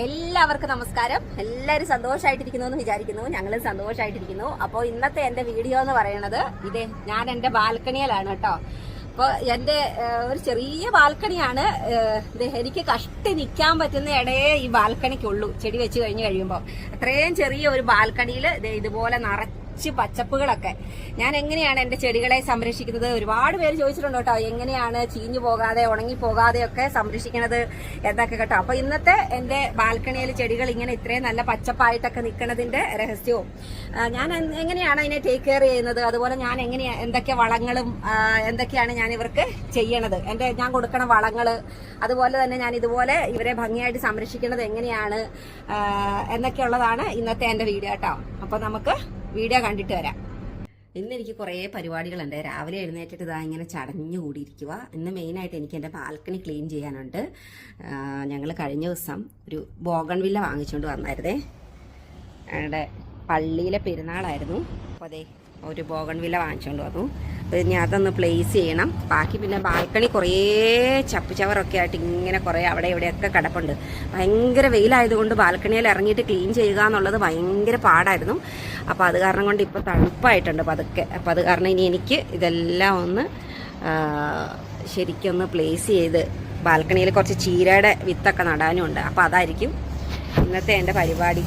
എല്ലാവർക്കും നമസ്കാരം. എല്ലാവരും സന്തോഷമായിട്ടിരിക്കുന്നു എന്ന് വിചാരിക്കുന്നു. ഞങ്ങളും സന്തോഷമായിട്ടിരിക്കുന്നു അപ്പോൾ ഇന്നത്തെ എന്റെ വീഡിയോ എന്ന് പറയുന്നത് ഇതേ ഞാൻ എന്റെ ബാൽക്കണിയിലാണ് കേട്ടോ. അപ്പോൾ എന്റെ ഒരു ചെറിയ ബാൽക്കണിയാണ്. എനിക്ക് കഷ്ടി നിൽക്കാൻ പറ്റുന്ന ഇടയെ ഈ ബാൽക്കണിക്കുള്ളൂ. ചെടി വെച്ച് കഴിഞ്ഞ് കഴിയുമ്പോൾ അത്രയും ചെറിയ ഒരു ബാൽക്കണിയിൽ ഇതുപോലെ നിറച്ച് പച്ചപ്പുകളൊക്കെ. ഞാൻ എങ്ങനെയാണ് എന്റെ ചെടികളെ സംരക്ഷിക്കുന്നത്? ഒരുപാട് പേര് ചോദിച്ചിട്ടുണ്ട് കേട്ടോ എങ്ങനെയാണ് ചീഞ്ഞു പോകാതെ ഉണങ്ങി പോകാതെ ഒക്കെ സംരക്ഷിക്കണത് എന്നൊക്കെ കേട്ടോ. അപ്പൊ ഇന്നത്തെ എന്റെ ബാൽക്കണിയിൽ ചെടികൾ ഇങ്ങനെ ഇത്രയും നല്ല പച്ചപ്പായിട്ടൊക്കെ നിൽക്കുന്നതിന്റെ രഹസ്യവും. ഞാൻ എങ്ങനെയാണ് അതിനെ ടേക്ക് കെയർ ചെയ്യുന്നത്? അതുപോലെ ഞാൻ എങ്ങനെയാ എന്തൊക്കെ വളങ്ങളും എന്തൊക്കെയാണ് ഞാൻ ഇവർക്ക് ചെയ്യണത്? എന്റെ ഞാൻ കൊടുക്കണ വളങ്ങൾ അതുപോലെ തന്നെ ഞാൻ ഇതുപോലെ ഇവരെ ഭംഗിയായിട്ട് സംരക്ഷിക്കുന്നത് എങ്ങനെയാണ് എന്നൊക്കെയുള്ളതാണ് ഇന്നത്തെ എന്റെ വീഡിയോ കേട്ടോ. അപ്പൊ നമുക്ക് വീഡിയോ കണ്ടിട്ട് വരാം. ഇന്ന് എനിക്ക് കുറേ പരിപാടികളുണ്ട്. രാവിലെ എഴുന്നേറ്റിട്ട് ഇതാ ഇങ്ങനെ ചടഞ്ഞു കൂടിയിരിക്കുക ഇന്ന് മെയിനായിട്ട് എനിക്ക് എന്റെ ബാൽക്കണി ക്ലീൻ ചെയ്യാനുണ്ട്. ഞങ്ങൾ കഴിഞ്ഞ ദിവസം ഒരു ബോഗൺവില്ല വാങ്ങിച്ചുകൊണ്ട് വന്നായിരുന്നേ. ഞങ്ങളുടെ പള്ളിയിലെ പെരുന്നാളായിരുന്നു. അപ്പോൾ അതെ ഒരു ബോഗൺ വില വാങ്ങിച്ചുകൊണ്ട് വന്നു. ഇനി അതൊന്ന് പ്ലേസ് ചെയ്യണം. ബാക്കി പിന്നെ ബാൽക്കണി കുറേ ചപ്പുചവറൊക്കെ ആയിട്ട് ഇങ്ങനെ കുറേ അവിടെ ഇവിടെയൊക്കെ കിടപ്പുണ്ട്. ഭയങ്കര വെയിലായതുകൊണ്ട് ബാൽക്കണിയിൽ ഇറങ്ങിയിട്ട് ക്ലീൻ ചെയ്യുക എന്നുള്ളത് ഭയങ്കര പാടായിരുന്നു. അപ്പോൾ അത് കാരണം കൊണ്ട് ഇപ്പോൾ തണുപ്പായിട്ടുണ്ട് പതുക്കെ. അപ്പോൾ അത് കാരണം ഇനി എനിക്ക് ഇതെല്ലാം ഒന്ന് ശരിക്കൊന്ന് പ്ലേസ് ചെയ്ത് ബാൽക്കണിയിൽ കുറച്ച് ചീരയുടെ വിത്തൊക്കെ നടാനും ഉണ്ട് അപ്പോൾ അതായിരിക്കും ഇന്നത്തെ എന്റെ പരിപാടി.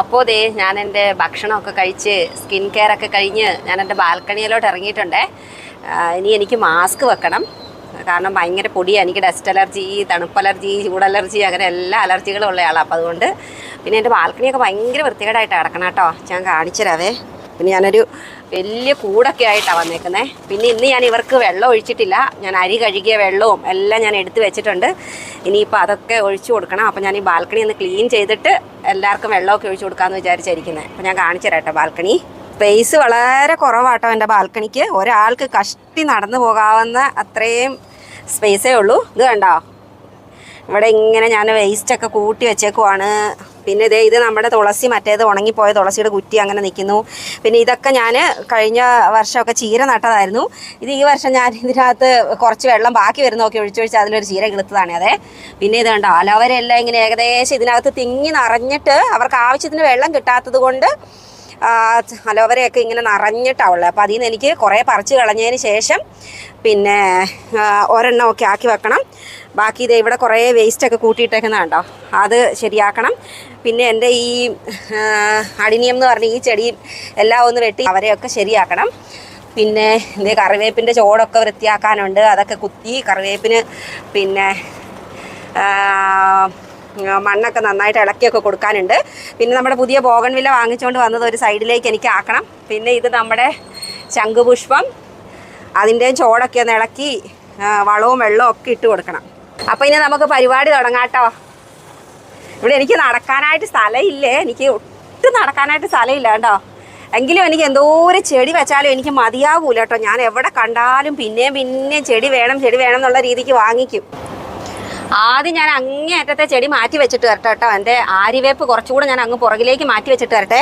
അപ്പോൾ ദേ ഞാൻ എന്റെ ഭക്ഷണമൊക്കെ കഴിച്ച് സ്കിൻ കെയർ ഒക്കെ കഴിഞ്ഞ് ഞാൻ എന്റെ ബാൽക്കണിയിലോട്ട് ഇറങ്ങിയിട്ടുണ്ട്. ഇനി എനിക്ക് മാസ്ക് വെക്കണം. കാരണം ഭയങ്കര പൊടിയാണ് എനിക്ക് ഡസ്റ്റ് അലർജി തണുപ്പ് അലർജി ചൂട് അലർജി അങ്ങനെ എല്ലാ അലർജികളും ഉള്ളയാളാണ് അപ്പോൾ അതുകൊണ്ട് പിന്നെ എന്റെ ബാൽക്കണിയൊക്കെ ഭയങ്കര വൃത്തികേടായിട്ട് കിടക്കണം കേട്ടോ. ഞാൻ കാണിച്ചു തരാവേ പിന്നെ ഞാനൊരു വലിയ കൂടൊക്കെ ആയിട്ടാണ് വന്നേക്കുന്നത് പിന്നെ ഇന്ന് ഞാൻ ഇവർക്ക് വെള്ളം ഒഴിച്ചിട്ടില്ല. ഞാൻ അരി കഴുകിയ വെള്ളവും എല്ലാം ഞാൻ എടുത്തു വെച്ചിട്ടുണ്ട്. ഇനിയിപ്പോൾ അതൊക്കെ ഒഴിച്ചു കൊടുക്കണം. അപ്പോൾ ഞാൻ ഈ ബാൽക്കണി ഒന്ന് ക്ലീൻ ചെയ്തിട്ട് എല്ലാവർക്കും വെള്ളമൊക്കെ ഒഴിച്ചു കൊടുക്കാമെന്ന് വിചാരിച്ചിരിക്കുന്നത് അപ്പോൾ ഞാൻ കാണിച്ചു തരാം ബാൽക്കണി. സ്പേസ് വളരെ കുറവാട്ടോ എന്റെ ബാൽക്കണിക്ക്. ഒരാൾക്ക് കഷ്ടി നടന്നു പോകാവുന്ന അത്രയും സ്പേസേ ഉള്ളൂ. ഇത് കണ്ടോ? ഇവിടെ ഇങ്ങനെ ഞാൻ വേസ്റ്റൊക്കെ കൂട്ടി വെച്ചേക്കുവാണ്. പിന്നെ ഇതേ ഇത് നമ്മുടെ തുളസി മറ്റേത് ഉണങ്ങിപ്പോയ തുളസിയുടെ കുറ്റി അങ്ങനെ നിൽക്കുന്നു. പിന്നെ ഇതൊക്കെ ഞാൻ കഴിഞ്ഞ വർഷമൊക്കെ ചീര നട്ടതായിരുന്നു. ഇത് ഈ വർഷം ഞാൻ ഇതിനകത്ത് കുറച്ച് വെള്ളം ബാക്കി വരുന്നതൊക്കെ ഒഴിച്ചൊഴിച്ച് അതിലൊരു ചീര കിളുത്തതാണ് അതെ. പിന്നെ ഇത് കണ്ടോ അലവരെല്ലാം ഇങ്ങനെ ഏകദേശം ഇതിനകത്ത് തിങ്ങി നിറഞ്ഞിട്ട് അവർക്ക് ആവശ്യത്തിന് വെള്ളം കിട്ടാത്തത് കൊണ്ട് അലോവരയൊക്കെ ഇങ്ങനെ നിറഞ്ഞിട്ടാണ് ഉള്ളത്. അപ്പോൾ അതിൽ നിന്ന് എനിക്ക് കുറേ പറിച്ച് കളഞ്ഞതിന് ശേഷം പിന്നെ ഒരെണ്ണം ഒക്കെ ആക്കി വെക്കണം. ബാക്കി ഇത് ഇവിടെ കുറേ വേസ്റ്റൊക്കെ കൂട്ടിയിട്ടേക്കുന്ന കണ്ടോ. അത് ശരിയാക്കണം. പിന്നെ എന്റെ ഈ അടിനിയം എന്ന് പറഞ്ഞ ഈ ചെടി എല്ലാം ഒന്ന് വെട്ടി അവരെയൊക്കെ ശരിയാക്കണം. പിന്നെ ഇതേ കറിവേപ്പിന്റെ ചോടൊക്കെ വൃത്തിയാക്കാനുണ്ട്. അതൊക്കെ കുത്തി കറിവേപ്പിന് പിന്നെ മണ്ണൊക്കെ നന്നായിട്ട് ഇളക്കിയൊക്കെ കൊടുക്കാനുണ്ട്. പിന്നെ നമ്മുടെ പുതിയ ബോഗൺവില്ല വാങ്ങിച്ചുകൊണ്ട് വന്നത് ഒരു സൈഡിലേക്ക് എനിക്ക് ആക്കണം. പിന്നെ ഇത് നമ്മുടെ ശംഖുപുഷ്പം. അതിന്റെയും ചോടൊക്കെ ഒന്ന് ഇളക്കി വളവും വെള്ളവും ഒക്കെ ഇട്ട് കൊടുക്കണം. അപ്പോൾ ഇനി നമുക്ക് പരിപാടി തുടങ്ങാട്ടോ. ഇവിടെ എനിക്ക് നടക്കാനായിട്ട് സ്ഥലമില്ലേ? എനിക്ക് ഒട്ടും നടക്കാനായിട്ട് സ്ഥലമില്ല കേട്ടോ. എങ്കിലും എനിക്ക് എന്തോ ഒരു ചെടി വെച്ചാലും എനിക്ക് മതിയാകൂല കേട്ടോ. ഞാൻ എവിടെ കണ്ടാലും പിന്നെയും പിന്നെയും ചെടി വേണം ചെടി വേണം എന്നുള്ള രീതിക്ക് വാങ്ങിക്കും. ആദ്യം ഞാൻ അങ്ങേ അറ്റത്തെ ചെടി മാറ്റി വെച്ചിട്ട് വരട്ടെ കേട്ടോ. എന്റെ ആര്യവേപ്പ് കുറച്ചുകൂടെ ഞാൻ അങ്ങ് പുറകിലേക്ക് മാറ്റി വെച്ചിട്ട് വരട്ടെ.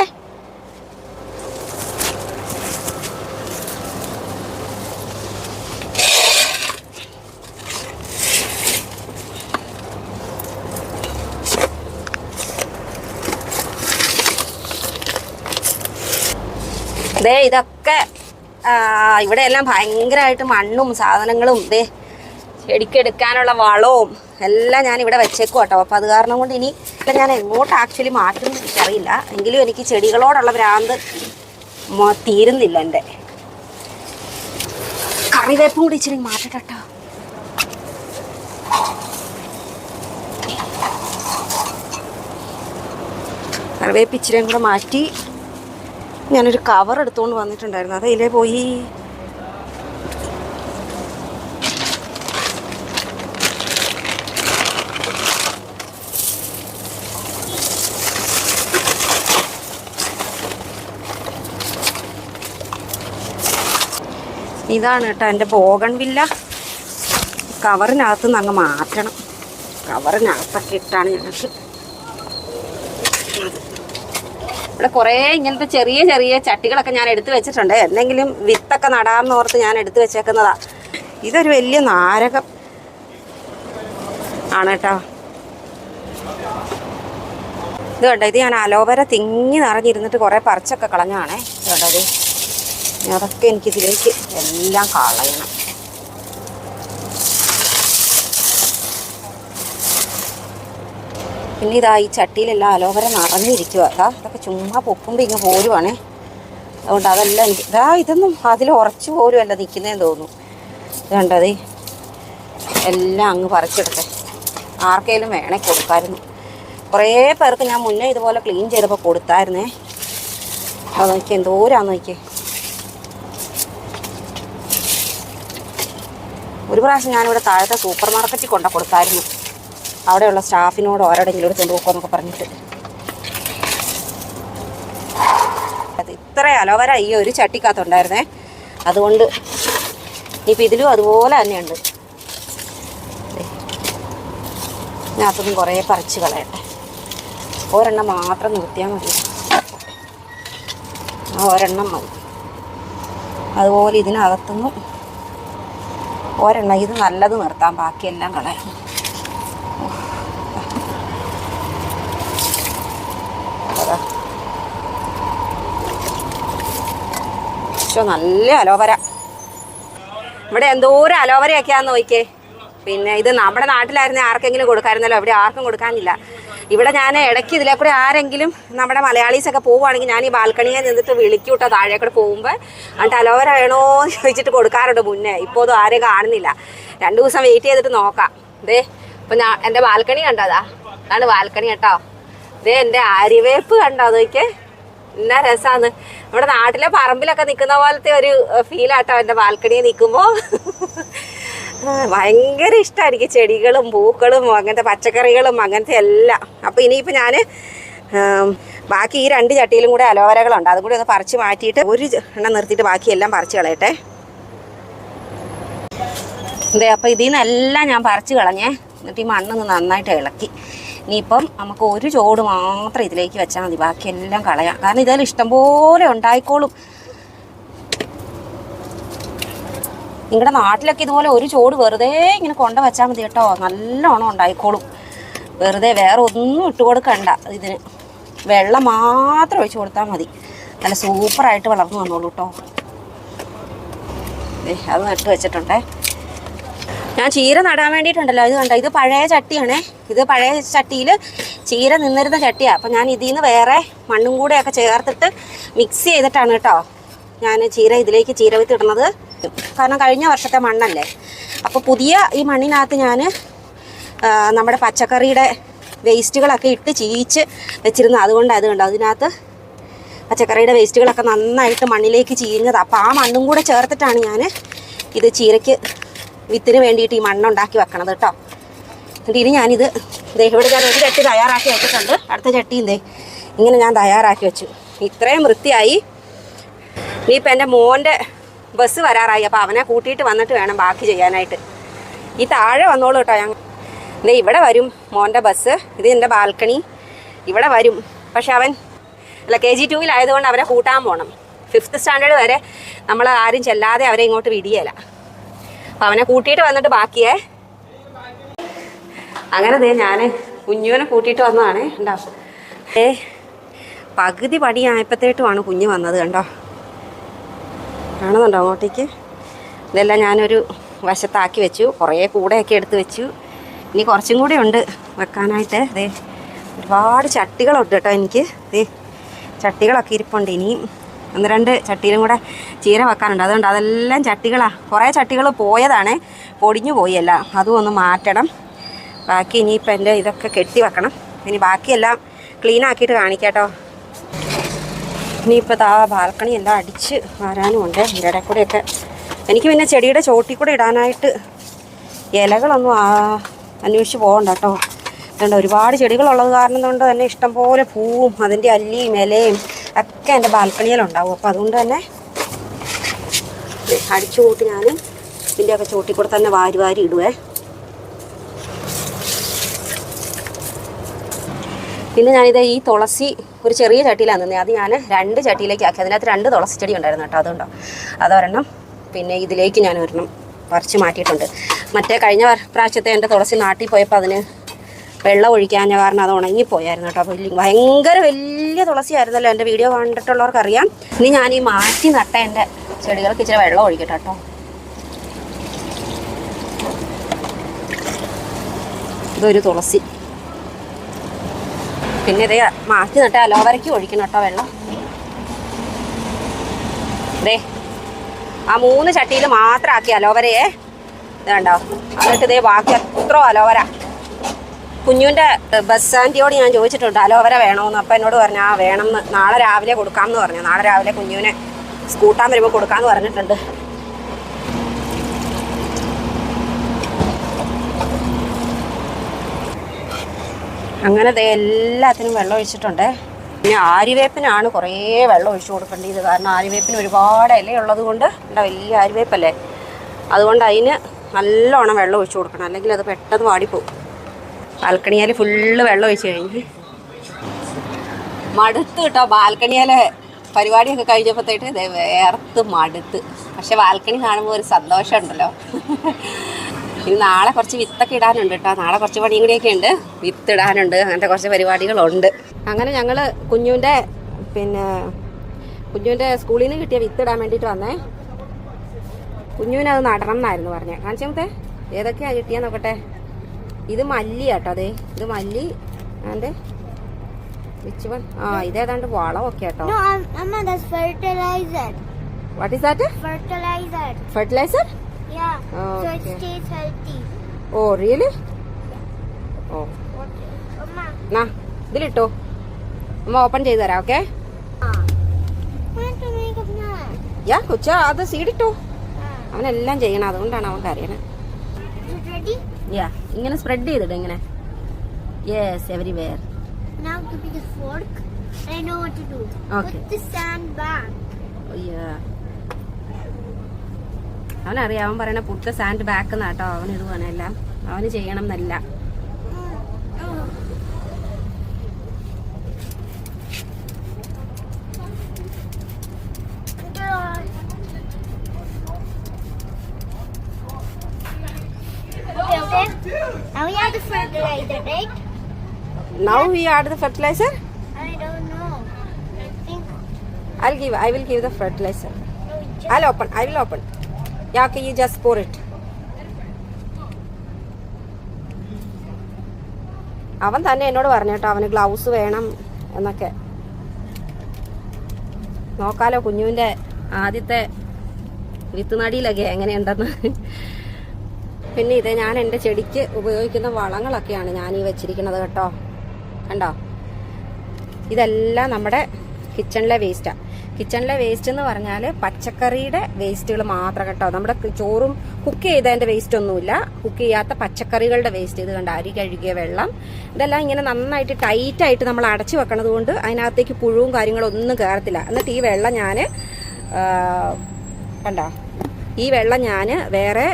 ദേ ഇതൊക്കെ ഇവിടെ എല്ലാം ഭയങ്കരമായിട്ട് മണ്ണും സാധനങ്ങളും ദേ ചെടിക്കെടുക്കാനുള്ള വളവും എല്ലാം ഞാൻ ഇവിടെ വെച്ചേക്കും കേട്ടോ അപ്പോൾ അത് കാരണം കൊണ്ട് ഇനി ഞാൻ എങ്ങോട്ട് ആക്ച്വലി മാറ്റുമെന്ന് എനിക്കറിയില്ല. എങ്കിലും എനിക്ക് ചെടികളോടുള്ള ഭ്രാന്ത് തീരുന്നില്ല എന്റെ. കറിവേപ്പും കൂടി ഇച്ചിരി മാറ്റട്ടെ കറിവേപ്പ് ഇച്ചിരിയും കൂടെ മാറ്റി ഞാനൊരു കവർ എടുത്തുകൊണ്ട് വന്നിട്ടുണ്ടായിരുന്നു. അത് ഇതിലേ പോയി. ഇതാണ് കേട്ടോ എന്റെ ബോഗൺവില്ല കവറിനകത്ത് നിന്ന് അങ്ങ് മാറ്റണം. കവറിനകത്തൊക്കെ ഇട്ടാണ് ഞങ്ങൾക്ക് ഇവിടെ കുറേ ഇങ്ങനത്തെ ചെറിയ ചെറിയ ചട്ടികളൊക്കെ ഞാൻ എടുത്തു വെച്ചിട്ടുണ്ട്. എന്തെങ്കിലും വിത്തൊക്കെ നടാമെന്ന് ഓർത്ത് ഞാൻ എടുത്തു വെച്ചേക്കുന്നതാ. ഇതൊരു വലിയ നാരകം. ആണ് കേട്ടോ. ഇത് കണ്ടോ ഇത് ഞാൻ അലോവേര തിങ്ങി നിറഞ്ഞിരുന്നിട്ട് കുറേ പറിച്ചൊക്കെ കളഞ്ഞാണേ ഇത് കണ്ടോ ഇത്? അതൊക്കെ എനിക്കിതിലേക്ക് എല്ലാം കളയണം. പിന്നെ ഇതാ ഈ ചട്ടിയിലെല്ലാം അലോവര നിറഞ്ഞിരിക്കുക അതാ ഇതൊക്കെ ചുമ്മാ പൊക്കുമ്പോൾ ഇങ്ങ് പോരുവാണേ. അതുകൊണ്ട് അതെല്ലാം എനിക്ക് ഇതാ ഇതൊന്നും അതിൽ ഉറച്ചു പോലും അല്ല നിൽക്കുന്നതെന്ന് തോന്നുന്നു. ഇത് കണ്ടതേ എല്ലാം അങ്ങ് പറിച്ചെടുത്തെ. ആർക്കെങ്കിലും വേണേ കൊടുക്കായിരുന്നു. കുറേ പേർക്ക് ഞാൻ മുന്നേ ഇതുപോലെ ക്ലീൻ ചെയ്തപ്പോൾ കൊടുത്തായിരുന്നേ. അത് നോക്കി എന്തോരാന്ന് നോക്കി ഒരു പ്രാവശ്യം ഞാനിവിടെ താഴത്തെ സൂപ്പർ മാർക്കറ്റിൽ കൊണ്ട കൊടുത്തായിരുന്നു. അവിടെയുള്ള സ്റ്റാഫിനോട് ഓരോടെങ്കിലും എടുത്തുകൊണ്ട് പോകുമെന്നൊക്കെ പറഞ്ഞിട്ട്. അത് ഇത്ര അലോവര ഈ ഒരു ചട്ടിക്കകത്തുണ്ടായിരുന്നേ. അതുകൊണ്ട് ഇപ്പം ഇതിലും അതുപോലെ തന്നെയുണ്ട്. ഇതിനകത്തൊന്നും കുറേ പറിച്ച് കളയട്ടെ. ഒരെണ്ണം മാത്രം നിർത്തിയാൽ മതി. ആ ഒരെണ്ണം മതി. അതുപോലെ ഇതിനകത്തുനിന്നും ഒരെണ്ണം ഇത് നല്ലത് നിർത്താം ബാക്കിയെല്ലാം കളയാം. പക്ഷെ നല്ല അലോവര. ഇവിടെ എന്തോരം അലോവരയൊക്കെയാന്ന് നോക്കിയേ. പിന്നെ ഇത് നമ്മുടെ നാട്ടിലായിരുന്നേ ആർക്കെങ്കിലും കൊടുക്കാമായിരുന്നല്ലോ ഇവിടെ ആർക്കും കൊടുക്കാനില്ല. ഇവിടെ ഞാൻ ഇടയ്ക്ക് ഇതിലെ കൂടെ ആരെങ്കിലും നമ്മുടെ മലയാളീസൊക്കെ പോവുകയാണെങ്കിൽ ഞാൻ ഈ ബാൽക്കണിയിൽ നിന്നിട്ട് വിളിക്കൂട്ടോ താഴെ കൂടെ പോകുമ്പോൾ എന്നിട്ട് അലോവര വേണോ എന്ന് ചോദിച്ചിട്ട് കൊടുക്കാറുണ്ട് മുന്നേ. ഇപ്പോൾ ഒന്നും ആരെയും കാണുന്നില്ല. രണ്ട് ദിവസം വെയിറ്റ് ചെയ്തിട്ട് നോക്കാം. ദേ ഇപ്പം ഞാൻ എന്റെ ബാൽക്കണി കണ്ടതാ അതാണ് ബാൽക്കണി കേട്ടോ. ദേ എന്റെ ആര്യവേപ്പ് കണ്ടോ നോക്കിയേ. എന്നാ രസാന്ന്. നമ്മുടെ നാട്ടിലെ പറമ്പിലൊക്കെ നിൽക്കുന്ന പോലത്തെ ഒരു ഫീലാട്ടോ എന്റെ ബാൽക്കണിയിൽ നിൽക്കുമ്പോൾ ഭയങ്കര ഇഷ്ടമായിരിക്കും ചെടികളും പൂക്കളും അങ്ങനത്തെ പച്ചക്കറികളും അങ്ങനത്തെ എല്ലാം. അപ്പോൾ ഇനിയിപ്പോൾ ഞാൻ ബാക്കി ഈ രണ്ട് ചട്ടിയിലും കൂടെ അലോവരകളുണ്ട്. അതും കൂടി ഒന്ന് പറിച്ച് മാറ്റിയിട്ട് ഒരു എണ്ണം നിർത്തിയിട്ട് ബാക്കിയെല്ലാം പറിച്ച് കളയട്ടെ. അതെ അപ്പോൾ ഇതിൽ നിന്നെല്ലാം ഞാൻ പറിച്ച് കളഞ്ഞേ. എന്നിട്ട് ഈ മണ്ണൊന്ന് നന്നായിട്ട് ഇളക്കി. ഇനിയിപ്പം നമുക്ക് ഒരു ചോട് മാത്രം ഇതിലേക്ക് വെച്ചാൽ മതി. ബാക്കിയെല്ലാം കളയാം. കാരണം ഇതിൽ ഇഷ്ടംപോലെ ഉണ്ടായിക്കോളും. നിങ്ങളുടെ നാട്ടിലൊക്കെ ഇതുപോലെ ഒരു ചോട് വെറുതെ ഇങ്ങനെ കൊണ്ട വെച്ചാൽ മതി കേട്ടോ. നല്ലോണം ഉണ്ടായിക്കോളും. വെറുതെ വേറെ ഒന്നും ഇട്ട് കൊടുക്കണ്ട ഇതിന്. വെള്ളം മാത്രം ഒഴിച്ച് കൊടുത്താൽ മതി. നല്ല സൂപ്പറായിട്ട് വളർന്നു വന്നോളൂ കേട്ടോ അത് നട്ട് വെച്ചിട്ടുണ്ടേ. ഞാൻ ചീര നടാൻ വേണ്ടിയിട്ടുണ്ടല്ലോ. ഇത് കണ്ടോ? ഇത് പഴയ ചട്ടിയാണേ. ഇത് പഴയ ചട്ടിയിൽ ചീര നിന്നിരുന്ന ചട്ടിയാണ് അപ്പം ഞാൻ ഇതിൽ നിന്ന് വേറെ മണ്ണും കൂടെയൊക്കെ ചേർത്തിട്ട് മിക്സ് ചെയ്തിട്ടാണ് കേട്ടോ ഞാൻ ചീര ഇതിലേക്ക് ചീര വിത്ത് ഇടുന്നത്. കാരണം കഴിഞ്ഞ വർഷത്തെ മണ്ണല്ലേ. അപ്പോൾ പുതിയ ഈ മണ്ണിനകത്ത് ഞാൻ നമ്മുടെ പച്ചക്കറിയുടെ വേസ്റ്റുകളൊക്കെ ഇട്ട് ചീയിച്ച് വെച്ചിരുന്നു. അതുകൊണ്ട് അത് കണ്ടോ? അതിനകത്ത് പച്ചക്കറിയുടെ വേസ്റ്റുകളൊക്കെ നന്നായിട്ട് മണ്ണിലേക്ക് ചീഞ്ഞത്. അപ്പോൾ ആ മണ്ണും കൂടെ ചേർത്തിട്ടാണ് ഞാൻ ഇത് ചീരയ്ക്ക് വിത്തിന് വേണ്ടിയിട്ട് ഈ മണ്ണുണ്ടാക്കി വെക്കണത് കേട്ടോ. എന്നിട്ട് ഇനി ഞാനിത് ദേ ഇവിടെ ഞാൻ ഒരു ചട്ടി തയ്യാറാക്കി വെച്ചിട്ടുണ്ട്. അടുത്ത ചട്ടിയും ദേ ഇങ്ങനെ ഞാൻ തയ്യാറാക്കി വെച്ചു. ഇത്രയും വൃത്തിയായി. ഇനിയിപ്പോൾ എന്റെ മോന്റെ ബസ് വരാറായി. അപ്പോൾ അവനെ കൂട്ടിയിട്ട് വന്നിട്ട് വേണം ബാക്കി ചെയ്യാനായിട്ട്. ഈ താഴെ വന്നോളൂ കേട്ടോ ഞങ്ങൾ ദേ ഇവിടെ വരും മോന്റെ ബസ് ഇത് എന്റെ ബാൽക്കണി. ഇവിടെ വരും. പക്ഷെ അവൻ അല്ല കെ ജി ടുവിലായതുകൊണ്ട് അവരെ കൂട്ടാൻ പോകണം ഫിഫ്ത്ത് സ്റ്റാൻഡേർഡ് വരെ നമ്മൾ ആരും ചെല്ലാതെ അവരെ ഇങ്ങോട്ട് വിടിയല. അപ്പം അവനെ കൂട്ടിയിട്ട് വന്നിട്ട് ബാക്കിയേ. അങ്ങനെ ദേ ഞാൻ കുഞ്ഞുവിനെ കൂട്ടിയിട്ട് വന്നതാണ് കണ്ടോ? ഏ പകുതി പടിയായപ്പോഴത്തേട്ടുമാണ് കുഞ്ഞ് വന്നത് കണ്ടോ? കാണുന്നുണ്ടോ അങ്ങോട്ടേക്ക്? ഇതെല്ലാം ഞാനൊരു വശത്താക്കി വെച്ചു കുറേ കൂടെയൊക്കെ എടുത്ത് വെച്ചു. ഇനി കുറച്ചും കൂടെ ഉണ്ട് വെക്കാനായിട്ട്. ദേ ഒരുപാട് ചട്ടികളുണ്ട് കേട്ടോ എനിക്ക്. ദേ ചട്ടികളൊക്കെ ഇരിപ്പുണ്ട് ഇനിയും. ഒന്ന് രണ്ട് ചട്ടിയിലും കൂടെ ചീര വെക്കാനുണ്ട്. അതുകൊണ്ട് അതെല്ലാം ചട്ടികളാണ് കുറേ ചട്ടികൾ പോയതാണ്. പൊടിഞ്ഞു പോയല്ല. അതും ഒന്ന് മാറ്റണം. ബാക്കി ഇനിയിപ്പോൾ എന്റെ ഇതൊക്കെ കെട്ടി വെക്കണം. ഇനി ബാക്കിയെല്ലാം ക്ലീൻ ആക്കിയിട്ട് കാണിക്കാട്ടോ. ഇനിയിപ്പോൾ ആ ബാൽക്കണി എല്ലാം അടിച്ച് വരാനും ഉണ്ട് ഇതിന്റെ ഇടയിൽ കൂടെയൊക്കെ എനിക്ക് പിന്നെ ചെടിയുടെ ചോട്ടിൽ കൂടെ ഇടാനായിട്ട് ഇലകളൊന്നും അന്വേഷിച്ച് പോകണ്ട കേട്ടോ. അതുകൊണ്ട് ഒരുപാട് ചെടികളുള്ളത് കാരണം കൊണ്ട് തന്നെ ഇഷ്ടംപോലെ പൂവും അതിന്റെ അല്ലിയും ഇലയും ഒക്കെ എന്റെ ബാൽക്കണിയിലുണ്ടാവും. അപ്പോൾ അതുകൊണ്ട് തന്നെ അടിച്ചു കൂട്ടി ഞാൻ ഇതിന്റെയൊക്കെ ചോട്ടിൽ കൂടെ തന്നെ വാരി വാരി ഇടുവേ. പിന്നെ ഞാനിത് ഈ തുളസി ഒരു ചെറിയ ചട്ടിയിലാണ് നിന്നത്. അത് ഞാൻ രണ്ട് ചട്ടിയിലേക്ക് ആക്കി. അതിനകത്ത് രണ്ട് തുളസി ചെടി ഉണ്ടായിരുന്നു കേട്ടോ അതുകൊണ്ടോ അതൊരെണ്ണം പിന്നെ ഇതിലേക്ക് ഞാൻ ഒരെണ്ണം പറിച്ച് മാറ്റിയിട്ടുണ്ട്. മറ്റേ കഴിഞ്ഞ പ്രാവശ്യത്തെ എന്റെ തുളസി നാട്ടിൽ പോയപ്പോൾ അതിന് വെള്ളം ഒഴിക്കാഞ്ഞ കാരണം അത് ഉണങ്ങിപ്പോയായിരുന്നു കേട്ടോ. വലിയ ഭയങ്കര വലിയ തുളസിയായിരുന്നല്ലോ എന്റെ വീഡിയോ കണ്ടിട്ടുള്ളവർക്കറിയാം. ഇനി ഞാൻ ഈ മാറ്റി നട്ട എന്റെ ചെടികൾക്ക് ഇച്ചിരി വെള്ളം ഒഴിക്കട്ടെ കേട്ടോ. ഇതൊരു തുളസി. പിന്നെ ഇതേ മാറ്റി നട്ട അലോവരയ്ക്ക് ഒഴിക്കണം കേട്ടോ വെള്ളം. ദേ ആ മൂന്ന് ചട്ടിയിൽ മാത്രമാക്കി അലോവരയെ. ഇത് കണ്ടോ? എന്നിട്ട് ഇതേ ബാക്കി അത്ര അലോവര? കുഞ്ഞുവിന്റെ ബസ് ആന്റിയോട് ഞാൻ ചോദിച്ചിട്ടുണ്ട് അലോവര വേണമെന്ന് അപ്പം എന്നോട് പറഞ്ഞു ആ വേണം എന്ന് നാളെ രാവിലെ കൊടുക്കാമെന്ന് പറഞ്ഞു. നാളെ രാവിലെ കുഞ്ഞുവിനെ സ്കൂട്ടാൻ വരുമ്പോൾ കൊടുക്കാമെന്ന് പറഞ്ഞിട്ടുണ്ട്. അങ്ങനെ എല്ലാത്തിനും വെള്ളം ഒഴിച്ചിട്ടുണ്ട്. പിന്നെ ആര്യവേപ്പിനാണ് കുറേ വെള്ളം ഒഴിച്ചു കൊടുക്കേണ്ടത്. കാരണം ആര്യവേപ്പിന് ഒരുപാട് ഇലയുള്ളത് കൊണ്ട് ഇവിടെ വലിയ ആര്യവേപ്പല്ലേ അതുകൊണ്ട് അതിന് നല്ലോണം വെള്ളം ഒഴിച്ചു കൊടുക്കണം. അല്ലെങ്കിൽ അത് പെട്ടെന്ന് വാടിപ്പോവും. ബാൽക്കണിയാൽ ഫുള്ള് വെള്ളം ഒഴിച്ച് കഴിഞ്ഞ്. മടുത്ത് കേട്ടോ ബാൽക്കണിയാലെ പരിപാടിയൊക്കെ കഴിഞ്ഞപ്പോഴത്തേട്ട് ഇതേ വേർത്ത് മടുത്ത്. പക്ഷെ ബാൽക്കണി കാണുമ്പോൾ ഒരു സന്തോഷമുണ്ടല്ലോ. ഇനി നാളെ കുറച്ച് വിത്തൊക്കെ ഇടാനുണ്ട് കേട്ടോ നാളെ കുറച്ച് പണിയും കൂടിയൊക്കെ ഉണ്ട്. വിത്ത് ഇടാനുണ്ട് അങ്ങനത്തെ കുറച്ച് പരിപാടികളുണ്ട്. അങ്ങനെ ഞങ്ങൾ കുഞ്ഞുവിന്റെ പിന്നെ കുഞ്ഞുവിന്റെ സ്കൂളിൽ നിന്ന് കിട്ടിയ വിത്ത് ഇടാൻ വേണ്ടിയിട്ട് വന്നേ. കുഞ്ഞുവിനത് നടണം എന്നായിരുന്നു പറഞ്ഞത് കാണിച്ചേ ഏതൊക്കെയാണ് കിട്ടിയാ നോക്കട്ടെ ഇത് മല്ലി കേട്ടോ അതെ ഇത് മല്ലി അതെ വിച്ച് വൺ ആ ഇതേതാണ്ട് വളമൊക്കെ കേട്ടോ. What is that. Fertilizer oh really oh. നാ ഇതിലിട്ടോ. അമ്മ ഓപ്പൺ ചെയ്തു തരാം ഓക്കെ യാ കൊച്ചാ അത് സീഡിട്ടോ. അവനെല്ലാം ചെയ്യണം അതുകൊണ്ടാണ് അവൻ ready? യാ ഇങ്ങനെ സ്പ്രെഡ് ചെയ്തിട്ട് ഇങ്ങനെ yes everywhere Now give me the fork. I know what to do. Okay. Put the sand back. അവനറിയാം അവൻ പറയണ പുട്ട് സാൻഡ് ബാക്ക് എന്നാട്ടോ അവൻ പോലെ എല്ലാം അവന് ചെയ്യണം എന്നല്ല Oh. Okay, okay. Now we have the fertilizer, right? Now we add the fertilizer I don't know. I think I give I will give the fertilizer no, we just I open I will open yeah okay you just pour it അവൻ തന്നെ എന്നോട് പറഞ്ഞു കേട്ടോ അവന് gloves വേണം എന്നൊക്കെ. നോക്കാലോ കുഞ്ഞുവിന്റെ ആദ്യത്തെ വിത്തുനടിയിലൊക്കെ എങ്ങനെയുണ്ടെന്ന്. പിന്നെ ഇത് ഞാൻ എന്റെ ചെടിക്ക് ഉപയോഗിക്കുന്ന വളങ്ങളൊക്കെയാണ് ഞാൻ ഈ വെച്ചിരിക്കുന്നത് കേട്ടോ. കണ്ടോ? ഇതെല്ലാം നമ്മുടെ കിച്ചണിലെ വേസ്റ്റാണ് കിച്ചണിലെ വേസ്റ്റ് എന്ന് പറഞ്ഞാൽ പച്ചക്കറിയുടെ വേസ്റ്റുകൾ മാത്രം കേട്ടോ. നമ്മുടെ ചോറും കുക്ക് ചെയ്തതിന്റെ വേസ്റ്റ് ഒന്നുമില്ല. കുക്ക് ചെയ്യാത്ത പച്ചക്കറികളുടെ വേസ്റ്റ് ഇത് കണ്ട? അരി കഴുകിയ വെള്ളം. ഇതെല്ലാം ഇങ്ങനെ നന്നായിട്ട് ടൈറ്റായിട്ട് നമ്മൾ അടച്ചു വെക്കണത് കൊണ്ട് അതിനകത്തേക്ക് പുഴുവും കാര്യങ്ങളും ഒന്നും കയറത്തില്ല എന്നിട്ട് ഈ വെള്ളം ഞാൻ കണ്ടോ? ഈ വെള്ളം ഞാൻ വേറെ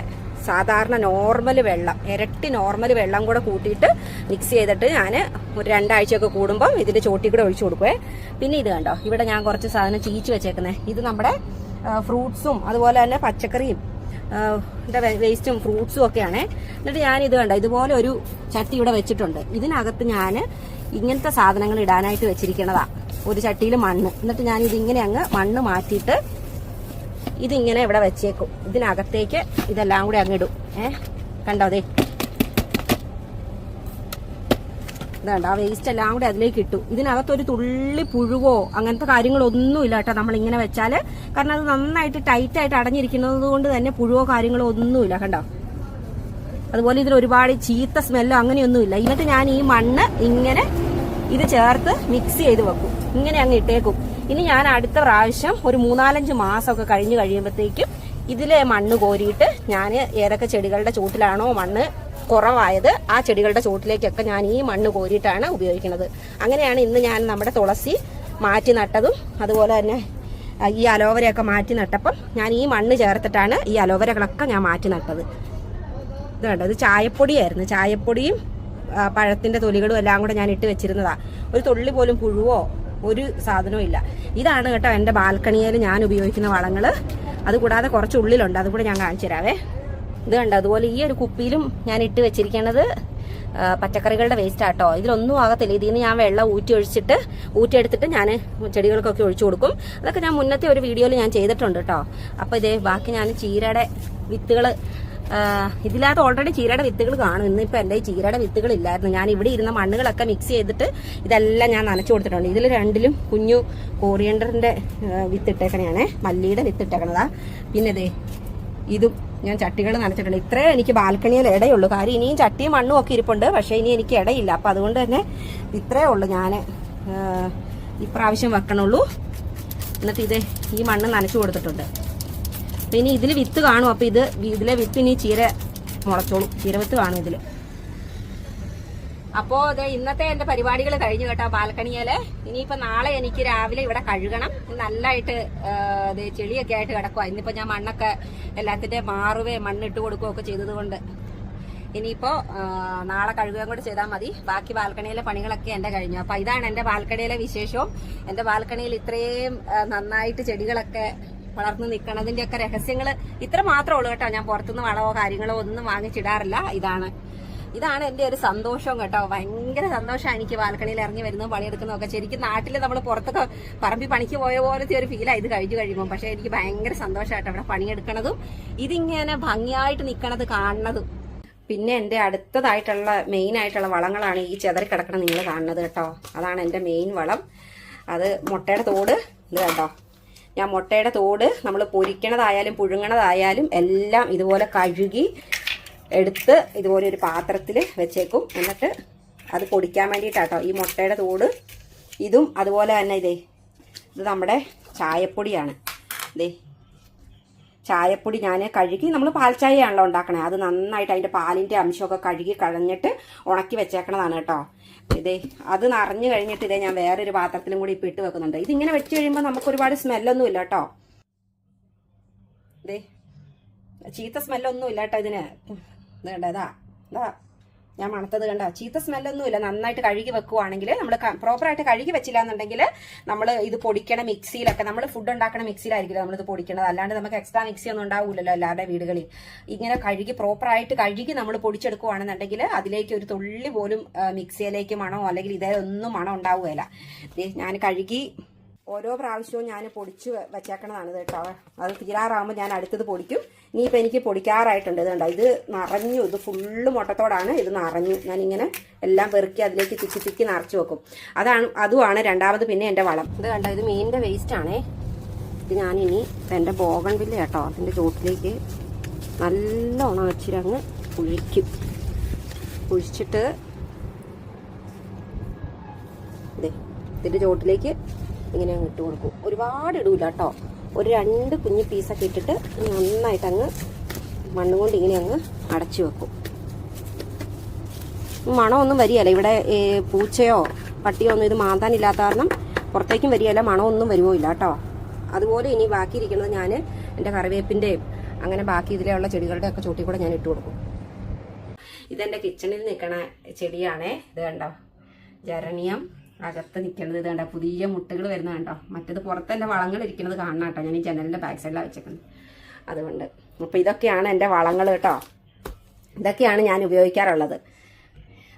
സാധാരണ നോർമൽ വെള്ളം ഇരട്ടി നോർമൽ വെള്ളം കൂടെ കൂട്ടിയിട്ട് മിക്സ് ചെയ്തിട്ട് ഞാൻ ഒരു രണ്ടാഴ്ചയൊക്കെ കൂടുമ്പം ഇതിന്റെ ചോട്ടി കൂടെ ഒഴിച്ചു കൊടുക്കുവേ. പിന്നെ ഇത് കണ്ടോ ഇവിടെ ഞാൻ കുറച്ച് സാധനം ചീച്ച് വെച്ചേക്കുന്നത് ഇത് നമ്മുടെ ഫ്രൂട്ട്സും അതുപോലെ തന്നെ പച്ചക്കറിയും വേസ്റ്റും ഫ്രൂട്ട്സും ഒക്കെയാണ്. എന്നിട്ട് ഞാൻ ഇത് കണ്ടോ ഇതുപോലെ ഒരു ചട്ടി ഇവിടെ വെച്ചിട്ടുണ്ട്. ഇതിനകത്ത് ഞാൻ ഇങ്ങനത്തെ സാധനങ്ങൾ ഇടാനായിട്ട് വെച്ചിരിക്കണതാ. ഒരു ചട്ടിയിൽ മണ്ണ്. എന്നിട്ട് ഞാൻ ഇതിങ്ങനെ അങ്ങ് മണ്ണ് മാറ്റിയിട്ട് ഇതിങ്ങനെ ഇവിടെ വെച്ചേക്കും. ഇതിനകത്തേക്ക് ഇതെല്ലാം കൂടി അങ്ങ് ഇടും. ഏ കണ്ടോ അതെ ഇതാണ്ട് ആ വേസ്റ്റ് എല്ലാം കൂടി അതിലേക്ക് ഇട്ടു. ഇതിനകത്ത് ഒരു തുള്ളി പുഴുവോ അങ്ങനത്തെ കാര്യങ്ങളൊന്നും ഇല്ല കേട്ടോ നമ്മൾ ഇങ്ങനെ വെച്ചാൽ കാരണം അത് നന്നായിട്ട് ടൈറ്റ് ആയിട്ട് അടഞ്ഞിരിക്കുന്നത് കൊണ്ട് തന്നെ പുഴുവോ കാര്യങ്ങളോ ഒന്നുമില്ല കണ്ടോ? അതുപോലെ ഇതിന് ഒരുപാട് ചീത്ത സ്മെല്ലോ അങ്ങനെയൊന്നുമില്ല എന്നിട്ട് ഞാൻ ഈ മണ്ണ് ഇങ്ങനെ ഇത് ചേർത്ത് മിക്സ് ചെയ്ത് വെക്കും. ഇങ്ങനെ അങ്ങ് ഇട്ടേക്കും. ഇനി ഞാൻ അടുത്ത പ്രാവശ്യം ഒരു മൂന്നാലഞ്ച് മാസമൊക്കെ കഴിഞ്ഞ് കഴിയുമ്പോഴത്തേക്കും ഇതിലെ മണ്ണ് കോരിയിട്ട് ഞാൻ ഏതൊക്കെ ചെടികളുടെ ചൂട്ടിലാണോ മണ്ണ് കുറവായത് ആ ചെടികളുടെ ചൂട്ടിലേക്കൊക്കെ ഞാൻ ഈ മണ്ണ് കോരിയിട്ടാണ് ഉപയോഗിക്കുന്നത്. അങ്ങനെയാണ് ഇന്ന് ഞാൻ നമ്മുടെ തുളസി മാറ്റി നട്ടതും അതുപോലെ തന്നെ ഈ അലോവരയൊക്കെ മാറ്റി നട്ടപ്പം ഞാൻ ഈ മണ്ണ് ചേർത്തിട്ടാണ് ഈ അലോവരകളൊക്കെ ഞാൻ മാറ്റി നട്ടത്. ഇത് കണ്ടോ? ഇത് ചായപ്പൊടിയായിരുന്നു. ചായപ്പൊടിയും പഴത്തിന്റെ തൊലികളും എല്ലാം കൂടെ ഞാൻ ഇട്ട് വെച്ചിരുന്നതാ. ഒരു തുള്ളി പോലും പുഴുവോ ഒരു സാധനവും ഇല്ല ഇതാണ് കേട്ടോ എന്റെ ബാൽക്കണിയിൽ ഞാൻ ഉപയോഗിക്കുന്ന വളങ്ങൾ അതുകൂടാതെ കുറച്ച് ഉള്ളിലുണ്ട്. അതുകൂടെ ഞാൻ കാണിച്ചു തരാവേ. ഇത് കണ്ടോ? അതുപോലെ ഈ ഒരു കുപ്പിയിലും ഞാൻ ഇട്ട് വെച്ചിരിക്കുന്നത് പച്ചക്കറികളുടെ വേസ്റ്റ് ആട്ടോ ഇതിലൊന്നും ആകത്തില്ല. ഇതിൽ നിന്ന് ഞാൻ വെള്ളം ഊറ്റി ഒഴിച്ചിട്ട് ഊറ്റി എടുത്തിട്ട് ഞാൻ ചെടികൾക്കൊക്കെ ഒഴിച്ചു കൊടുക്കും. അതൊക്കെ ഞാൻ മുന്നത്തെ ഒരു വീഡിയോയിൽ ഞാൻ ചെയ്തിട്ടുണ്ട് കേട്ടോ. അപ്പോൾ ഇതേ ബാക്കി ഞാൻ ചീരയുടെ വിത്തുകൾ ഇതിനകത്ത് ഓൾറെഡി ചീരയുടെ വിത്തുകൾ കാണും. ഇന്നിപ്പോൾ എന്റെ ഈ ചീരയുടെ വിത്തുകൾ ഇല്ലായിരുന്നു ഞാൻ ഇവിടെ ഇരുന്ന മണ്ണുകളൊക്കെ മിക്സ് ചെയ്തിട്ട് ഇതെല്ലാം ഞാൻ നനച്ചു കൊടുത്തിട്ടുണ്ട്. ഇതിൽ രണ്ടിലും കുഞ്ഞു കോറിയണ്ടറിന്റെ വിത്തിട്ടേക്കണയാണേ. മല്ലിയുടെ വിത്തിട്ടേക്കണതാ. പിന്നെ ദേ ഇതും ഞാൻ ചട്ടികൾ നനച്ചിട്ടുണ്ട്. ഇത്രേ എനിക്ക് ബാൽക്കണിയിൽ ഇടയുള്ളൂ. കാര്യം ഇനിയും ചട്ടിയും മണ്ണും ഒക്കെ ഇരിപ്പുണ്ട്. പക്ഷേ ഇനി എനിക്ക് ഇടയില്ല. അപ്പം അതുകൊണ്ട് തന്നെ ഇത്രേ ഉള്ളൂ ഞാൻ ഇപ്രാവശ്യം വെക്കണുള്ളൂ. എന്നിട്ട് ഇത് ഈ മണ്ണ് നനച്ചു കൊടുത്തിട്ടുണ്ട്. അപ്പം ഇനി ഇതിൽ വിത്ത് കാണും. അപ്പോൾ ഇത് ഇതിലെ വിത്ത് ഇനി ചീര മുളച്ചോളും. ചീര വിത്ത് കാണും ഇതിൽ. അപ്പോ ദേ ഇന്നത്തെ എന്റെ പരിപാടികൾ കഴിഞ്ഞു കേട്ടോ ബാൽക്കണിയിൽ. ഇനിയിപ്പോ നാളെ എനിക്ക് രാവിലെ ഇവിടെ കഴുകണം. നല്ലതായിട്ട് ദേ ചെളിയൊക്കെ ആയിട്ട് കിടക്കുക ഇന്നിപ്പോ ഞാൻ മണ്ണൊക്കെ എല്ലാത്തിന്റെ മാറുവേ മണ്ണിട്ട് കൊടുക്കുകയൊക്കെ ചെയ്തതുകൊണ്ട്. ഇനിയിപ്പോ നാളെ കഴുകുകയും കൂടെ ചെയ്താൽ മതി. ബാക്കി ബാൽക്കണിയിലെ പണികളൊക്കെ എന്റെ കഴിഞ്ഞു. അപ്പൊ ഇതാണ് എന്റെ ബാൽക്കണിയിലെ വിശേഷവും. എന്റെ ബാൽക്കണിയിൽ ഇത്രയും നന്നായിട്ട് ചെടികളൊക്കെ വളർന്നു നിൽക്കണതിന്റെ ഒക്കെ രഹസ്യങ്ങൾ ഇത്ര മാത്രമേ ഉള്ളൂ കേട്ടോ. ഞാൻ പുറത്തുനിന്ന് വളമോ കാര്യങ്ങളോ ഒന്നും വാങ്ങിച്ചിടാറില്ല. ഇതാണ്. ഇതാണ് എന്റെ ഒരു സന്തോഷം കേട്ടോ. ഭയങ്കര സന്തോഷമാണ് എനിക്ക് ബാൽക്കണിയിൽ ഇറങ്ങി വരുന്നതും പണിയെടുക്കുന്നതും ഒക്കെ. ശരിക്കും നാട്ടിൽ നമ്മൾ പുറത്തൊക്കെ പറമ്പി പണിക്ക് പോയ പോലത്തെ ഒരു ഫീലാണ് ഇത് കഴിഞ്ഞു കഴിയുമ്പോൾ പക്ഷെ എനിക്ക് ഭയങ്കര സന്തോഷമായിട്ട് അവിടെ പണിയെടുക്കണതും. ഇതിങ്ങനെ ഭംഗിയായിട്ട് നിൽക്കണത് കാണുന്നതും പിന്നെ എന്റെ അടുത്തതായിട്ടുള്ള മെയിൻ ആയിട്ടുള്ള വളങ്ങളാണ് ഈ ചെതറി കിടക്കണം നിങ്ങൾ കാണുന്നത് കേട്ടോ. അതാണ് എന്റെ മെയിൻ വളം. അത് മുട്ടയുടെ തോട്. ഇത് കേട്ടോ ഞാൻ മുട്ടയുടെ തോട് നമ്മൾ പൊരിക്കണതായാലും പുഴുങ്ങണതായാലും എല്ലാം ഇതുപോലെ കഴുകി എടുത്ത് ഇതുപോലെ ഒരു പാത്രത്തിൽ വെച്ചേക്കും. എന്നിട്ട് അത് പൊടിക്കാൻ വേണ്ടിയിട്ടാട്ടോ ഈ മുട്ടയുടെ തോട്. ഇതും അതുപോലെ തന്നെ ഇതേ ഇത് നമ്മുടെ ചായപ്പൊടിയാണ്. ഇതേ ചായപ്പൊടി ഞാൻ കഴുകി നമ്മൾ പാൽച്ചായയാണല്ലോ ഉണ്ടാക്കണേ. അത് നന്നായിട്ട് അതിന്റെ പാലിന്റെ അംശമൊക്കെ കഴുകി കളഞ്ഞിട്ട് ഉണക്കി വെച്ചേക്കണതാണ് കേട്ടോ. ഇതേ അത് നിറഞ്ഞു കഴിഞ്ഞിട്ട് ഇതേ ഞാൻ വേറൊരു പാത്രത്തിലും കൂടി ഇപ്പം ഇട്ട് വെക്കുന്നുണ്ട്. ഇതിങ്ങനെ വെച്ച് കഴിയുമ്പോൾ നമുക്ക് ഒരുപാട് സ്മെല്ലൊന്നും ഇല്ല കേട്ടോ. ഇതേ ചീത്ത സ്മെല്ലൊന്നും ഇല്ല കേട്ടോ ഇതിന്. വേണ്ടതാ ഇതാ. ഞാൻ മണത്തത് കണ്ട? ചീത്ത സ്മെല്ലൊന്നും ഇല്ല നന്നായിട്ട് കഴുകി വെക്കുവാണെങ്കിൽ നമ്മൾ പ്രോപ്പറായിട്ട് കഴുകി വെച്ചില്ല എന്നുണ്ടെങ്കിൽ നമ്മൾ ഇത് പൊടിക്കണ മിക്സിയിലൊക്കെ നമ്മൾ ഫുഡ് ഉണ്ടാക്കണ മിക്സിയിലായിരിക്കില്ല നമ്മളിത് പൊടിക്കണത്. അല്ലാണ്ട് നമുക്ക് എക്സ്ട്രാ മിക്സി ഒന്നും ഉണ്ടാവില്ലല്ലോ എല്ലാവരുടെ വീടുകളിൽ. ഇങ്ങനെ കഴുകി പ്രോപ്പറായിട്ട് കഴുകി നമ്മൾ പൊടിച്ചെടുക്കുവാണെന്നുണ്ടെങ്കിൽ അതിലേക്ക് ഒരു തുള്ളി പോലും മിക്സിയിലേക്ക് മണമോ അല്ലെങ്കിൽ ഇതേ ഒന്നും മണം ഉണ്ടാവുകയില്ല. ഞാൻ കഴുകി ഓരോ പ്രാവശ്യവും ഞാൻ പൊടിച്ച് വെച്ചേക്കണതാണ് കേട്ടോ. അത് തീരാറാകുമ്പോൾ ഞാൻ അടുത്തത് പൊടിക്കും. ഇനിയിപ്പോൾ എനിക്ക് പൊടിക്കാറായിട്ടുണ്ട്. ഇത് കണ്ടോ ഇത് നിറഞ്ഞു. ഇത് ഫുള്ള് മുട്ടത്തോടാണ്. ഇത് നിറഞ്ഞു. ഞാനിങ്ങനെ എല്ലാം പെറുക്കി അതിലേക്ക് തിക്കി തിക്കി നിറച്ച് വെക്കും. അതാണ് അതുമാണ് രണ്ടാമത് പിന്നെ എന്റെ വളം. ഇത് കണ്ടോ ഇത് മീനിന്റെ വേസ്റ്റ് ആണേ. ഇത് ഞാനിനി എന്റെ ബോഗൺ വില്ല കേട്ടോ അതിന്റെ ചോട്ടിലേക്ക് നല്ല ഉണ അങ്ങ് കുഴിക്കും കുഴിച്ചിട്ട് ഇതേ ഇതിന്റെ ചോട്ടിലേക്ക് ഇങ്ങനെ അങ്ങ് ഇട്ട് കൊടുക്കും. ഒരുപാട് ഇടൂല കേട്ടോ ഒരു രണ്ട് കുഞ്ഞു പീസൊക്കെ ഇട്ടിട്ട് നന്നായിട്ട് അങ്ങ് മണ്ണും കൊണ്ട് ഇങ്ങനെ അങ്ങ് അടച്ചു വെക്കും. മണമൊന്നും വരികയല്ല. ഇവിടെ പൂച്ചയോ പട്ടിയോ ഒന്നും ഇത് മാന്താനില്ലാത്ത കാരണം പുറത്തേക്കും വരികയല്ല. മണമൊന്നും വരുമോ ഇല്ല കേട്ടോ അതുപോലെ ഇനി ബാക്കി ഇരിക്കുന്നത് ഞാൻ എന്റെ കറിവേപ്പിന്റെയും അങ്ങനെ ബാക്കി ഇതിലുള്ള ചെടികളുടെ ഒക്കെ ചൂട്ടി കൂടെ ഞാൻ ഇട്ട് കൊടുക്കും. ഇതെന്റെ കിച്ചണിൽ നിൽക്കണ ചെടിയാണേ. ഇത് കണ്ടോ? ജരണിയം. അകത്ത് നിൽക്കുന്നത് ഇത് കണ്ടോ പുതിയ മുട്ടുകൾ വരുന്ന കണ്ടോ? മറ്റത് പുറത്തെന്റെ വളങ്ങൾ ഇരിക്കുന്നത് കാണണം കേട്ടോ ഞാൻ ഈ ജനലിന്റെ ബാക്ക് സൈഡിലാണ് വെച്ചേക്കുന്നത് അതുകൊണ്ട്. അപ്പോൾ ഇതൊക്കെയാണ് എന്റെ വളങ്ങൾ കേട്ടോ. ഇതൊക്കെയാണ് ഞാൻ ഉപയോഗിക്കാറുള്ളത്.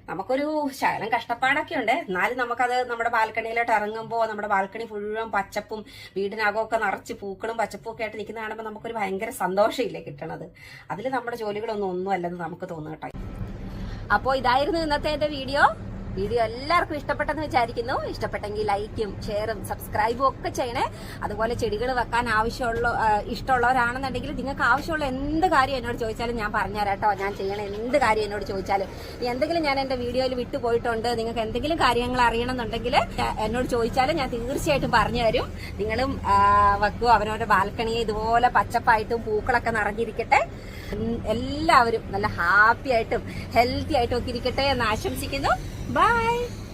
നമുക്കൊരു ശകലം കഷ്ടപ്പാടൊക്കെ ഉണ്ട്. എന്നാലും നമുക്കത് നമ്മുടെ ബാൽക്കണിയിലോട്ട് ഇറങ്ങുമ്പോൾ നമ്മുടെ ബാൽക്കണി മുഴുവൻ പച്ചപ്പും വീടിനകമൊക്കെ നിറച്ച് പൂക്കളും പച്ചപ്പും ഒക്കെ ആയിട്ട് നിൽക്കുന്ന കാണുമ്പോൾ നമുക്കൊരു ഭയങ്കര സന്തോഷമില്ലേ കിട്ടണത്. അതിൽ നമ്മുടെ ജോലികളൊന്നും ഒന്നും അല്ലെന്ന് നമുക്ക് തോന്നുന്നു കേട്ടോ. അപ്പോൾ ഇതായിരുന്നു ഇന്നത്തെ എന്റെ വീഡിയോ വീഡിയോ എല്ലാവർക്കും ഇഷ്ടപ്പെട്ടെന്ന് വിചാരിക്കുന്നു. ഇഷ്ടപ്പെട്ടെങ്കിൽ ലൈക്കും ഷെയറും സബ്സ്ക്രൈബും ഒക്കെ ചെയ്യണേ. അതുപോലെ ചെടികൾ വെക്കാൻ ആവശ്യമുള്ള ഇഷ്ടമുള്ളവരാണെന്നുണ്ടെങ്കിൽ നിങ്ങൾക്ക് ആവശ്യമുള്ള എന്ത് കാര്യം എന്നോട് ചോദിച്ചാലും ഞാൻ പറഞ്ഞുതരാം കേട്ടോ ഞാൻ ചെയ്യണ എന്ത് കാര്യം എന്നോട് ചോദിച്ചാലും. എന്തെങ്കിലും ഞാൻ എന്റെ വീഡിയോയിൽ വിട്ടുപോയിട്ടുണ്ട് നിങ്ങൾക്ക് എന്തെങ്കിലും കാര്യങ്ങൾ അറിയണമെന്നുണ്ടെങ്കിൽ എന്നോട് ചോദിച്ചാലും ഞാൻ തീർച്ചയായിട്ടും പറഞ്ഞു തരും നിങ്ങളും വെക്കുക അവനവരുടെ ബാൽക്കണിയെ ഇതുപോലെ പച്ചപ്പായിട്ടും പൂക്കളൊക്കെ നിറഞ്ഞിരിക്കട്ടെ. എല്ലാവരും നല്ല ഹാപ്പി ആയിട്ടും ഹെൽത്തി ആയിട്ടും ഒക്കെ ഇരിക്കട്ടെ എന്ന് ആശംസിക്കുന്നു. Bye!